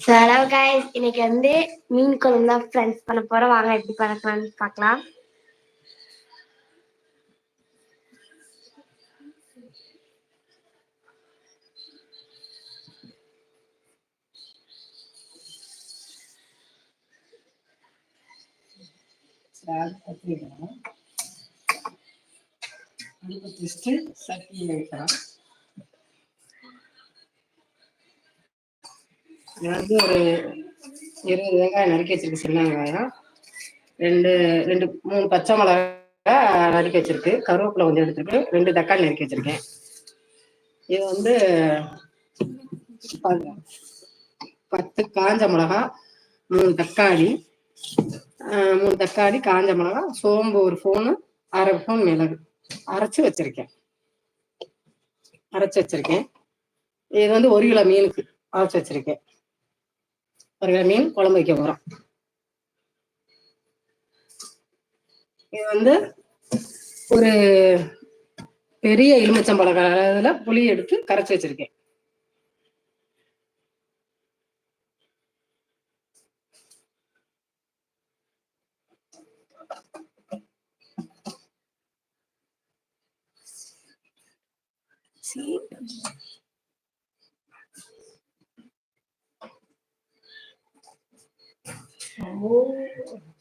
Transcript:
Hello guys இன்னைக்கு வந்து மீன் குழம்பு தான் ஃப்ரெண்ட்ஸ் பண்ண போறோம். வாங்க எப்படி பண்ணலாம்னு பார்க்கலாம். அடுப்பு சட்டியை வைக்கலாம். இது வந்து ஒரு இருபது வெங்காயம் நறுக்கி வச்சிருக்கு சின்ன வெங்காயம். ரெண்டு ரெண்டு மூணு பச்சை மிளகா நறுக்கி வச்சிருக்கு. கருவேப்பிலை கொஞ்சம் எடுத்துருக்கு. ரெண்டு தக்காளி நறுக்கி வச்சிருக்கேன். இது வந்து பத்து காஞ்ச மிளகா மூணு தக்காளி மூணு தக்காளி காஞ்ச மிளகா சோம்பு ஒரு ஃபோனு அரை ஃபோன் மிளகு. அரைச்சி வச்சிருக்கேன். அரைச்சி வச்சிருக்கேன். இது வந்து ஒரு கிலோ மீனுக்கு அரைச்சி வச்சிருக்கேன். ஒரு மீன் குழம்பு வைக்க போறோம். இது வந்து ஒரு பெரிய எலுமிச்சம்பழ கலதுல புளி எடுத்து கரைச்சு வச்சிருக்கேன். 哦。